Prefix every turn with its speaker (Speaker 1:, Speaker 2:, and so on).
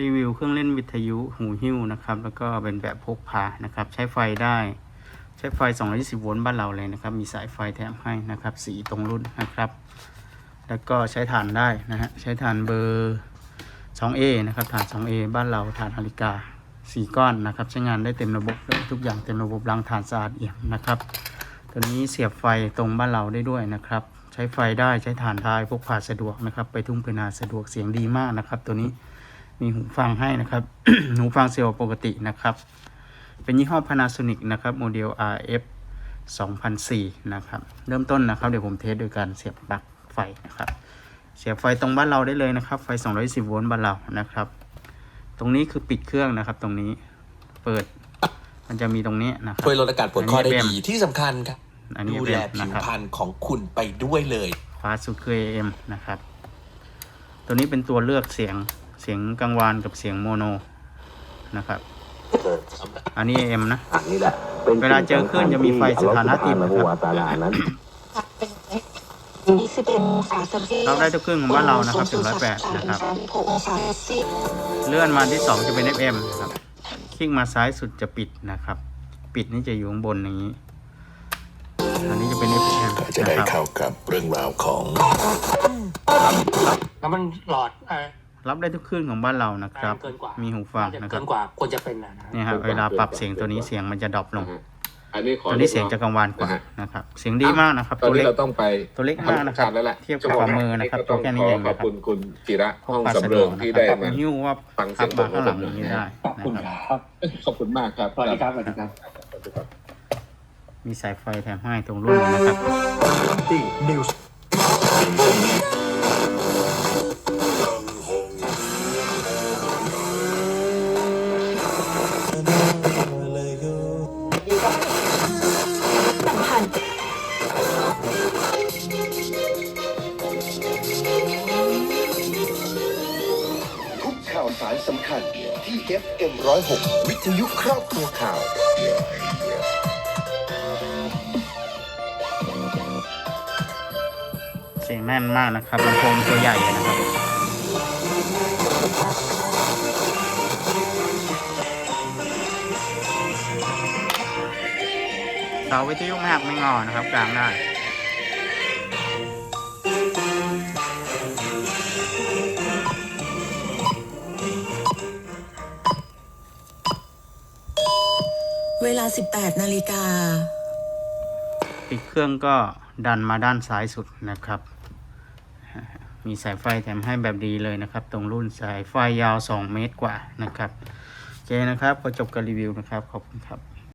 Speaker 1: รีวิวเครื่องเล่นวิทยุหูหิ้วนะครับ แล้วก็เป็นแบบพกพานะครับ ใช้ไฟได้ ใช้ไฟ 220 โวลต์บ้านเราเลยนะครับ มีสายไฟแถมให้นะครับ สีตรงรุ่นนะครับ แล้วก็ใช้ถ่านได้นะฮะ ใช้ถ่านเบอร์ 2A นะครับถ่าน 2A บ้านเราถ่านนาฬิกา 4 ก้อนนะครับ ใช้งานได้เต็มระบบทุกอย่างเต็มระบบล้างถ่านสะอาดเอี่ยมนะครับ ตัวนี้เสียบไฟตรงบ้านเราได้ด้วยนะครับ ใช้ไฟได้ ใช้ถ่านได้ พกพาสะดวกนะครับ ไปทุ่งไปนาสะดวก เสียงดีมากนะครับ ตัวนี้ มีหูฟังให้นะครับ หูฟังเซลล์ปกตินะครับ เป็นยี่ห้อ Panasonic นะครับโมเดล RF 2004นะครับ เริ่มต้นนะครับ เดี๋ยวผมเทสโดยการเสียบปลั๊กไฟนะครับ เสียบไฟตรงบ้านเราได้เลยนะครับ ไฟ 210 โวลต์บ้านเรานะครับ ตรงนี้คือปิดเครื่องนะครับ ตรงนี้ เปิด มันจะมีตรงนี้นะครับ
Speaker 2: ช่วยลดอาการปวดข้อได้
Speaker 1: อันนี้
Speaker 2: ดีที่สำคัญครับ
Speaker 1: อันนี้
Speaker 2: ดู
Speaker 1: เป็น
Speaker 2: แล
Speaker 1: นะ
Speaker 2: ผิว
Speaker 1: ครับ
Speaker 2: พรรณของคุณไปด้วยเลย
Speaker 1: ขวาสุดคือ AM นะครับ ตัวนี้เป็นตัวเลือกเสียง เสียงกลางวานกับเสียงโมโนนะครับ อันนี้ AM นะ
Speaker 3: อันนี้แหละป็น
Speaker 1: เวลาเจอคลื่นจะมีไฟสถานะติดนะครับ
Speaker 3: อัลลอฮฺซุบฮานะฮูวะตะอาลานั้น
Speaker 1: เราได้ทุกเครื่องของบ้านเรานะครับถึง108นะครับ เลื่อนมาที่2จะเป็น FM นะครับ คลิกมาซ้ายสุดจะปิดนะครับ ปิดนี่จะอยู่ข้างบนอย่างนี้ อันนี้จะเป็น FM
Speaker 4: ก็จะ
Speaker 1: นะ
Speaker 4: ได้
Speaker 1: ครับ
Speaker 4: เข้ากับเรื่องราวของ
Speaker 5: แล้วมันหลอดเอ่อ
Speaker 1: รับได้ทุกเครื่องของบ้านเรานะครับ
Speaker 5: เกินกว่า
Speaker 1: มีหูฟัง
Speaker 5: น่าจะ
Speaker 1: นะครับ
Speaker 5: เกินกว่าควรจะเป็นนะนะ
Speaker 1: เนี่ยครับเวลาปรับเสียงตัวนี้เสียงมันจะดรอปลง
Speaker 6: อันนี้ขอ
Speaker 1: ตัวนี้เสียงจะกังวานกว่า
Speaker 6: นะฮะ
Speaker 1: นะครับ เสียงดีมากนะครับ
Speaker 6: ตอน
Speaker 1: ตัว
Speaker 6: นี้
Speaker 1: เล็ก
Speaker 6: เราต้องไป
Speaker 1: ตัวเล็กมากนะครับ
Speaker 6: ทำแล้วแหละ
Speaker 1: เทียบกับฝ่ามือนะครับ
Speaker 6: ก็ต้อง
Speaker 1: ตัวแค่นี้
Speaker 6: ขอ
Speaker 1: เอง
Speaker 6: ข
Speaker 1: นะ
Speaker 6: อบ
Speaker 1: ครับ
Speaker 6: คุณคุณจิระ
Speaker 1: พ
Speaker 6: ห้
Speaker 1: ก
Speaker 6: อง
Speaker 1: พา
Speaker 6: สำ
Speaker 1: สะด
Speaker 6: เริ
Speaker 1: วก
Speaker 6: ง
Speaker 1: นะ
Speaker 6: ที่
Speaker 1: ค
Speaker 6: ได้
Speaker 1: รับ
Speaker 6: มา
Speaker 1: หิ้วว่า
Speaker 6: ฟังเสี
Speaker 1: พั
Speaker 6: ย
Speaker 1: บ
Speaker 6: ง
Speaker 1: มาข้างหลังอย่างนี้ได้
Speaker 5: ขอบคุณ
Speaker 1: นะ
Speaker 5: ค
Speaker 1: ครับ
Speaker 5: รับ
Speaker 6: ขอบคุณมากครับ
Speaker 5: สวัสดีครับสวัสดีครับ
Speaker 1: มีสายไฟแถมให้ตรงรุ่นนะครับ
Speaker 7: ทุ สารสำคัญที่ FM 106วิทยุครอบครัวข่าว
Speaker 1: เสียงแน่นมากนะครับลำโพงตัวใหญ่เลยนะครับ เสาวิทยุไม่หักไม่งอนะครับ กลางได้
Speaker 8: เวลา 18นาฬิกา
Speaker 1: ปิดเครื่องก็ดันมาด้านซ้ายสุดนะครับ มีสายไฟแถมให้แบบดีเลยนะครับ ตรงรุ่นสายไฟยาว 2 เมตรกว่านะครับโอเคนะครับก็จบการรีวิวนะครับ ขอบคุณครับ